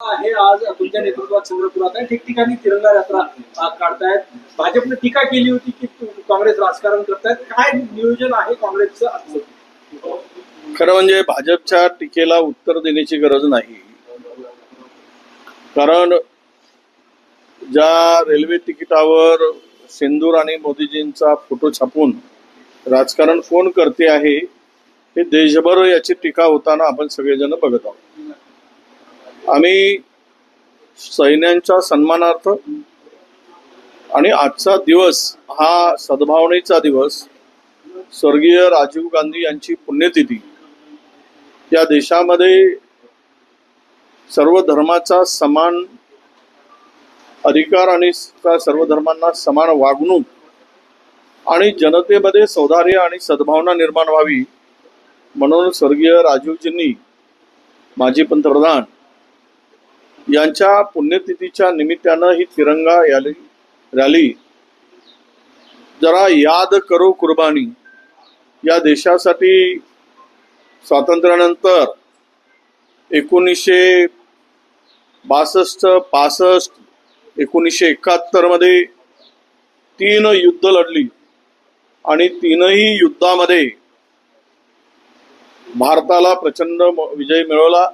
हे आज तुमच्या नेतृत्वात चंद्रपुरात आहे. ठिकठिकाणी तिरंगा यात्रा काढतायत. भाजपने टीका केली होती की काँग्रेस राजकारण करतायत. काय नियोजन आहे काँग्रेसचं आजचं? खरं म्हणजे भाजपच्या टीकेला उत्तर देण्याची गरज नाही. कारण ज्या रेल्वे तिकिटावर सिंदूर आणि मोदीजींचा फोटो छापून राजकारण कोण करते आहे हे देशभर याची टीका होताना आपण सगळेजण बघत आहोत. आम्ही सैन्यांच्या सन्मानार्थ आणि आजचा दिवस हा सद्भावनेचा दिवस स्वर्गीय राजीव गांधी यांची पुण्यतिथी या देशामध्ये सर्व धर्माचा समान अधिकार आणि त्या सर्व धर्मांना समान वागणूक आणि जनतेमध्ये सौधार्य आणि सद्भावना निर्माण व्हावी म्हणून स्वर्गीय राजीवजींनी माजी पंतप्रधान यांच्या पुण्यतिथीच्या निमित्तानं ही तिरंगा रॅली रॅली. जरा याद करो कुर्बानी. या देशासाठी स्वातंत्र्यानंतर एकोणीसशे बासष्ट पासष्ट एकोणीसशे एकाहत्तरमध्ये तीन युद्ध लढली आणि तीनही युद्धामध्ये भारताला प्रचंड म- विजय मिळवला.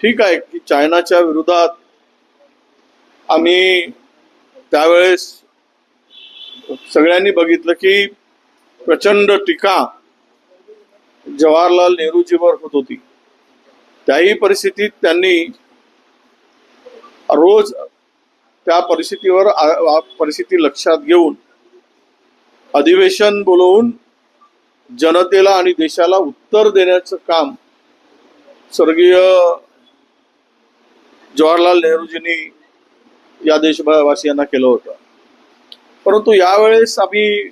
ठीक आहे की चायनाच्या विरोधात आम्ही त्यावेळेस सगळ्यांनी बघितलं की प्रचंड टीका जवाहरलाल नेहरूजीवर होत होती. त्याही परिस्थितीत त्यांनी रोज त्या परिस्थितीवर परिस्थिती लक्षात घेऊन अधिवेशन बोलवून जनतेला आणि देशाला उत्तर देण्याचं काम स्वर्गीय जवाहरलाल नेहरूजींनी या देशवासियांना केलं होतं. परंतु यावेळेस आम्ही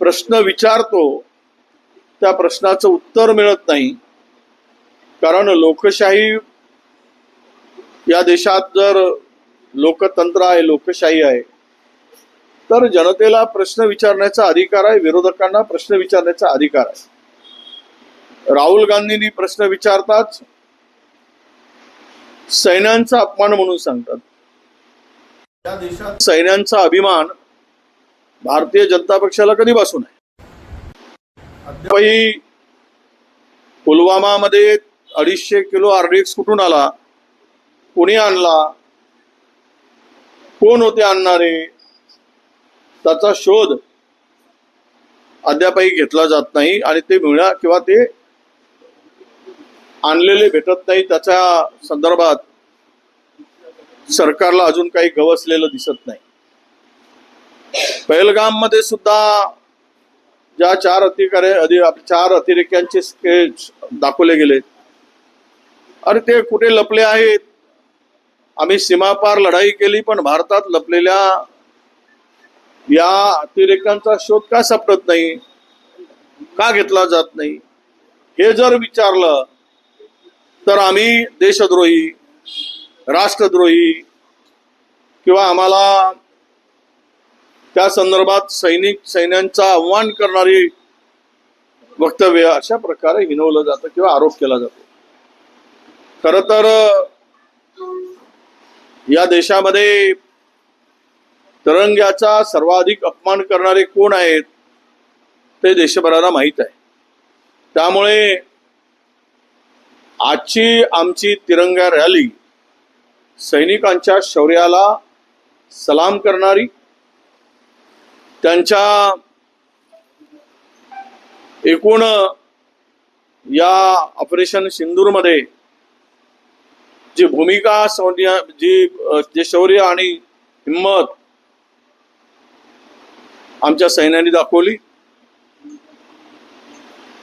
प्रश्न विचारतो त्या प्रश्नाचं उत्तर मिळत नाही. कारण लोकशाही या देशात जर लोकतंत्र आहे लोकशाही आहे तर जनतेला प्रश्न विचारण्याचा अधिकार आहे विरोधकांना प्रश्न विचारण्याचा अधिकार आहे. राहुल गांधींनी प्रश्न विचारताच सैन्यांचा अपमान म्हणून सांगतात. या देशात सैन्यांचा अभिमान भारतीय जनता पक्षाला कधीपासून आहे अद्यापही पुलवामामध्ये अडीचशे किलो आरडीएक्स कुठून आला? कोणी आणला? कोण होते आणणारे? त्याचा शोध अद्यापही घेतला जात नाही आणि ते मिळा किंवा ते आणलेले भेटत नाही त्याच्या संदर्भात सरकारला अजून काही गवसलेलं दिसत नाही. पहलगाममध्ये सुद्धा ज्या चार अधिकारी अधि चार अतिरेक्यांचे स्केच दाखवले गेले. अरे ते कुठे लपले आहेत? आम्ही सीमापार लढाई केली पण भारतात लपलेल्या या अतिरेकांचा शोध का सापडत नाही? का घेतला जात नाही? हे जर विचारलं तर आम्ही देशद्रोही राष्ट्रद्रोही किंवा आम्हाला त्या संदर्भात सैनिक सैन्यांचा आव्हान करणारी वक्तव्य अशा प्रकारे हिनवलं जातं किंवा आरोप केला जातो. खर तर या देशामध्ये तरंग्याचा सर्वाधिक अपमान करणारे कोण आहेत ते देशभराला माहीत आहे. त्यामुळे आजची आमची तिरंगा रॅली सैनिकांच्या शौर्याला सलाम करणारी त्यांच्या एकूण या ऑपरेशन सिंदूरमध्ये जी भूमिका सौर्य जी जे शौर्य आणि हिंमत आमच्या सैन्याने दाखवली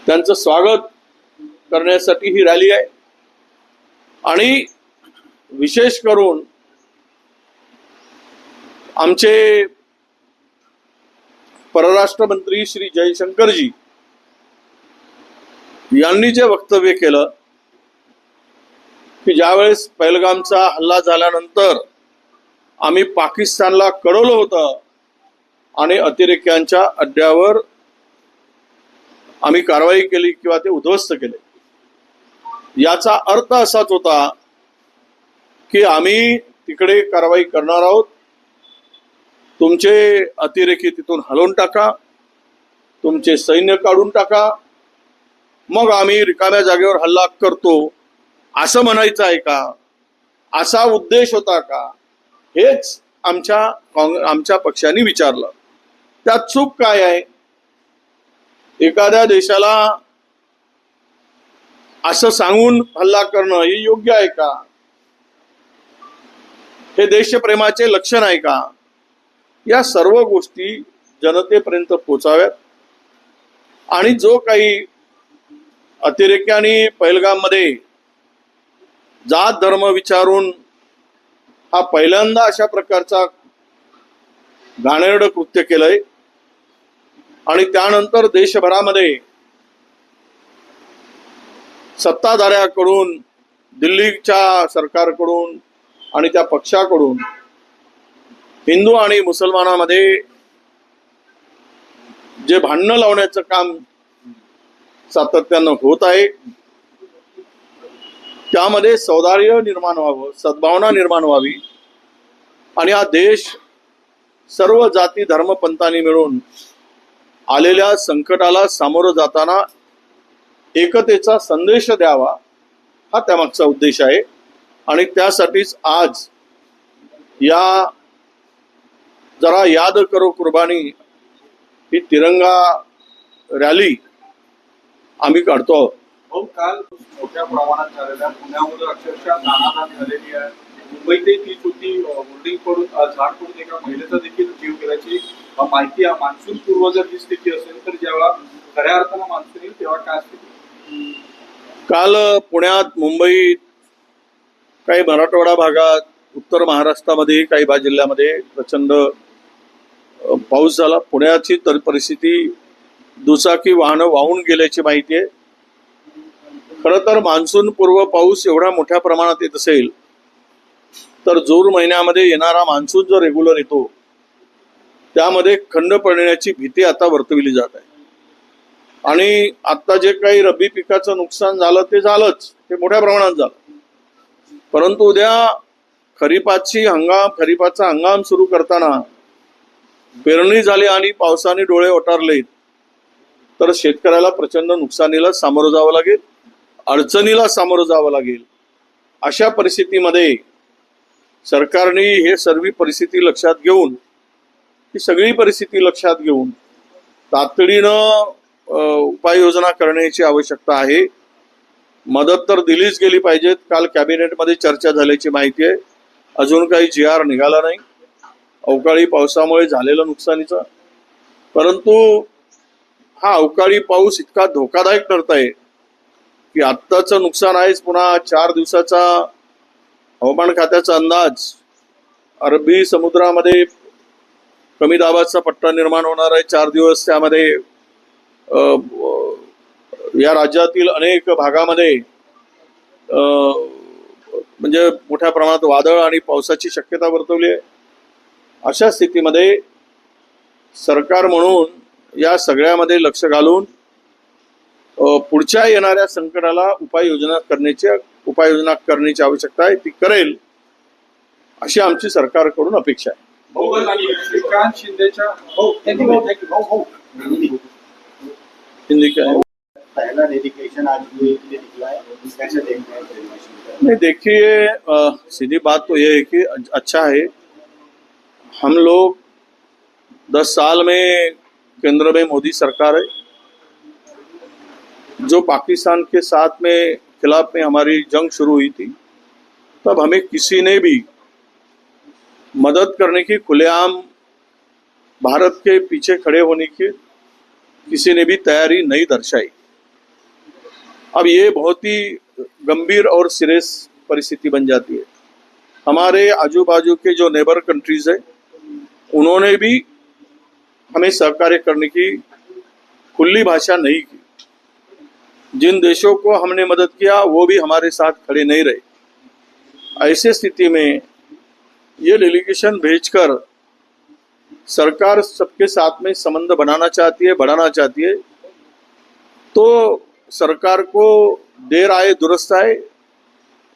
त्यांचं स्वागत करण्यासाठी ही रॅली आहे. आणि विशेष करून आमचे परराष्ट्र मंत्री श्री जयशंकरजी यांनी जे वक्तव्य केलं की ज्यावेळेस पहलगामचा हल्ला झाल्यानंतर आम्ही पाकिस्तानला कळवलं होतं आणि अतिरेक्यांच्या अड्ड्यावर आम्ही कारवाई केली किंवा ते उद्ध्वस्त केले. याचा अर्थ असाच होता की आम्ही तिकडे कारवाई करणार आहोत. तुमचे अतिरेकी तिथून हलवून टाका. तुमचे सैन्य काढून टाका. मग आम्ही रिकाम्या जागेवर हल्ला करतो. असं म्हणायचं आहे का? असा उद्देश होता का? हेच आमच्या आमच्या पक्षाने विचारलं. त्यात चूक काय आहे? एखाद्या देशाला असं सांगून हल्ला करणं हे योग्य आहे का? हे देशप्रेमाचे लक्षण आहे का? या सर्व गोष्टी जनतेपर्यंत पोचाव्यात. आणि जो काही अतिरेक्याने पहिलगाममध्ये जात धर्म विचारून हा पहिल्यांदा अशा प्रकारचा घाणेरडं कृत्य केलंय आणि त्यानंतर देशभरामध्ये सत्ताधाऱ्याकडून दिल्लीच्या सरकारकडून आणि त्या पक्षाकडून हिंदू आणि मुसलमानामध्ये जे भांडणं लावण्याचं काम सातत्यानं होत आहे त्यामध्ये सौदार्य निर्माण व्हावं सद्भावना निर्माण व्हावी आणि हा देश सर्व जाती धर्मपंथांनी मिळून आलेल्या संकटाला सामोरं जाताना एकतेचा संदेश द्यावा हा त्यामागचा उद्देश आहे. आणि त्यासाठीच आज या जरा याद करो कुर्बानी ही तिरंगा रॅली आम्ही काढतो आहोत. भाऊ काल मोठ्या प्रमाणात झालेल्या पुण्यामध्ये अक्षरशः नाणानाट झालेली आहे. मुंबईतही तीच होती होल्डिंग पडून अ, झाड पडून एका महिलेचा देखील जीव गेल्याची माहिती मान्सून पूर्व जर ही स्थिती असेल तर ज्यावेळा खऱ्या अर्थानं मान्सून येईल तेव्हा काय असते काल पुण्यात मुंबईत काही मराठवाडा भागात उत्तर महाराष्ट्रामध्ये काही भाग जिल्ह्यामध्ये प्रचंड पाऊस झाला. पुण्याची तर परिस्थिती दुचाकी वाहनं वाहून गेल्याची माहिती आहे. खरं तर मान्सून पूर्व पाऊस एवढा मोठ्या प्रमाणात येत असेल तर जून महिन्यामध्ये येणारा मान्सून जो रेग्युलर येतो त्यामध्ये खंड पडण्याची भीती आता वर्तविली जात आहे. आणि आता जे काही रब्बी पिकाचं नुकसान झालं ते झालंच. ते मोठ्या प्रमाणात झालं. परंतु उद्या खरीपाची हंगाम खरीपाचा हंगाम सुरू करताना पेरणी झाली आणि पावसाने डोळे ओटारले तर शेतकऱ्याला प्रचंड नुकसानीला सामोरं जावं लागेल अडचणीला सामोरं जावं लागेल. अशा परिस्थितीमध्ये सरकारने हे सर्व परिस्थिती लक्षात घेऊन ही सगळी परिस्थिती लक्षात घेऊन तातडीनं उपाययोजना करण्याची आवश्यकता आहे. मदत तर दिलीच गेली पाहिजेत. काल कॅबिनेटमध्ये चर्चा झाल्याची माहिती आहे. अजून काही जी आर निघाला नाही. अवकाळी पावसामुळे झालेलं नुकसानीचं. परंतु हा अवकाळी पाऊस इतका धोकादायक ठरत आहे की आत्ताचं नुकसान आहेच. पुन्हा चार दिवसाचा हवामान खात्याचा अंदाज. अरबी समुद्रामध्ये कमी दाबाचा पट्टा निर्माण होणार आहे. चार दिवस त्यामध्ये या राज्यातील अनेक भागामध्ये म्हणजे मोठ्या प्रमाणात वादळ आणि पावसाची शक्यता वर्तवली आहे. अशा स्थितीमध्ये सरकार म्हणून या सगळ्यामध्ये लक्ष घालून पुढच्या येणाऱ्या संकटाला उपाययोजना करण्याची उपाययोजना करण्याची आवश्यकता आहे. ती करेल अशी आमची सरकारकडून अपेक्षा आहे. हो, हो, हो. हिंदी क्या है। पहला डेडिकेशन आज ये निकला है कैसे हैं नहीं देखिए सीधी बात तो ये है कि अच्छा है। हम लोग दस साल में केंद्र में मोदी सरकार है जो पाकिस्तान के साथ में खिलाफ में हमारी जंग शुरू हुई थी तब हमें किसी ने भी मदद करने की खुलेआम भारत के पीछे खड़े होने की किसी ने भी तैयारी नहीं दर्शाई। अब ये बहुत ही गंभीर और सीरियस परिस्थिति बन जाती है। हमारे आजू बाजू के जो नेबर कंट्रीज़ है, उन्होंने भी हमें सहकार्य करने की खुली भाषा नहीं की। जिन देशों को हमने मदद किया, वो भी हमारे साथ खड़े नहीं रहे। ऐसे स्थिति में ये डेलीगेशन भेजकर सरकार सबके साथ में संबंध बनाना चाहती है, बढ़ाना चाहती है तो सरकार को देर आए, दुरुस्त आए।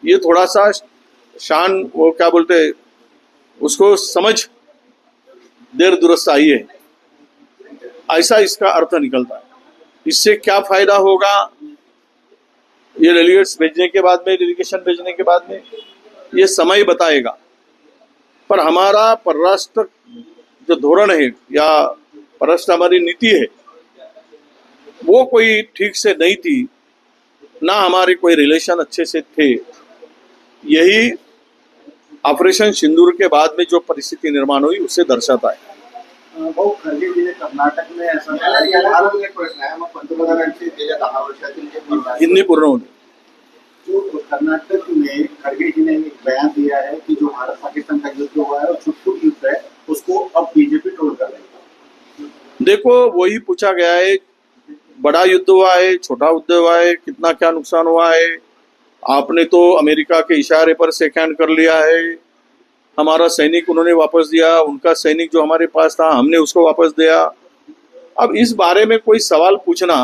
ये थोड़ा सा शान, वो क्या बोलते उसको समझ, देर दुरुस्त आई है। ऐसा इसका अर्थ निकलता है। इससे क्या फ़ायदा होगा? ये डेलीगेट्स भेजने के बाद में डेलीगेशन भेजने के बाद में, ये समय बताएगा। पर हमारा परराष्ट्र जो धोरण है या परराष्ट्र हमारी नीति है वो कोई ठीक से नहीं थी ना हमारे कोई रिलेशन अच्छे से थे। यही ऑपरेशन सिंदूर के बाद में जो परिस्थिति निर्माण हुई उसे दर्शाता है। हिंदी पूर्ण होने जो कर्नाटक में खरगे जी ने एक बयान दिया है कि जो भारत पाकिस्तान का युद्ध हुआ है और छुट छुट युद्ध है उसको अब बीजेपी ट्रोल कर रही है देखो, वही पूछा गया है, बड़ा युद्ध हुआ है, छोटा युद्ध हुआ है, कितना क्या नुकसान हुआ है? आपने तो अमेरिका के इशारे पर सेक हैंड कर लिया है। हमारा सैनिक उन्होंने वापस दिया, उनका सैनिक जो हमारे पास था, हमने उसको वापस दिया। अब इस बारे में कोई सवाल पूछना,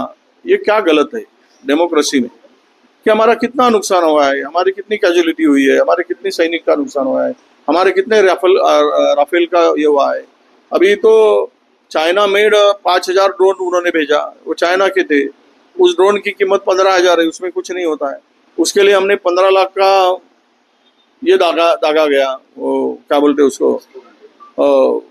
ये क्या गलत है डेमोक्रेसी में? कि हमारा कितना नुकसान हुआ है, हमारी कितनी कैजुअलिटी हुई है, हमारे कितने सैनिक का नुकसान हुआ है, हमारे कितने राफेल राफेल का ये हुआ है। अभी तो चाइना मेड पाँच हज़ार ड्रोन उन्होंने भेजा। वो चाइना के थे। उस ड्रोन की कीमत पंद्रह हज़ार है उसमें कुछ नहीं होता है। उसके लिए हमने पंद्रह लाख का ये दागा दागा गया वो क्या बोलते उसको? अ,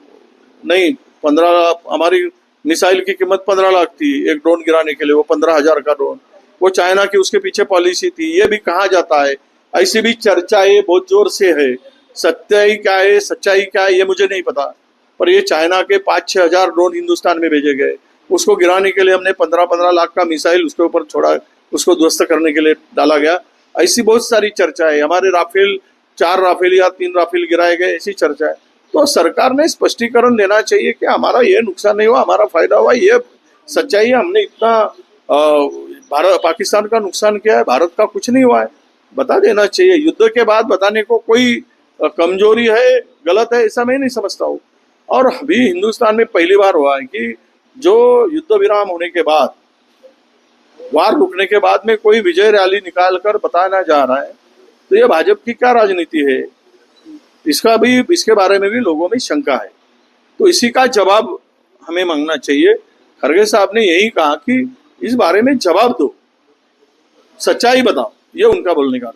नहीं पंद्रह हमारी मिसाइल की कीमत पंद्रह लाख थी एक ड्रोन गिराने के लिए वो पंद्रह हज़ार का ड्रोन वो चाइना की उसके पीछे पॉलिसी थी। ये भी कहा जाता है? ऐसी भी चर्चाएँ बहुत ज़ोर से है। सत्याई क्या है सच्चाई क्या है ये मुझे नहीं पता। पर ये चाइना के पाँच छः हज़ार ड्रोन हिंदुस्तान में भेजे गए। उसको गिराने के लिए हमने पंद्रह पंद्रह लाख का मिसाइल उसके ऊपर छोड़ा, उसको ध्वस्त करने के लिए डाला गया। ऐसी बहुत सारी चर्चा है। हमारे राफेल, चार राफेल या तीन राफेल गिराए गए, ऐसी चर्चा है। तो सरकार ने स्पष्टीकरण देना चाहिए कि हमारा ये नुकसान नहीं हुआ, हमारा फ़ायदा हुआ। ये सच्चाई है, हमने इतना भारत, पाकिस्तान का नुकसान किया है, भारत का कुछ नहीं हुआ है। बता देना चाहिए। युद्ध के बाद बताने को कोई कमज़ोरी है, गलत है, ऐसा मैं नहीं समझता हूँ। और अभी हिंदुस्तान में पहली बार हुआ है कि जो युद्ध विराम होने के बाद, वार रुकने के बाद में कोई विजय रैली निकाल कर बताना जा रहा है तो ये भाजपा की क्या राजनीति है? इसका भी, इसके बारे में भी लोगों में शंका है। तो इसी का जवाब हमें मांगना चाहिए। खरगे साहब ने यही कहा कि इस बारे में जवाब दो, सच्चाई बताओ, ये उनका बोलने का।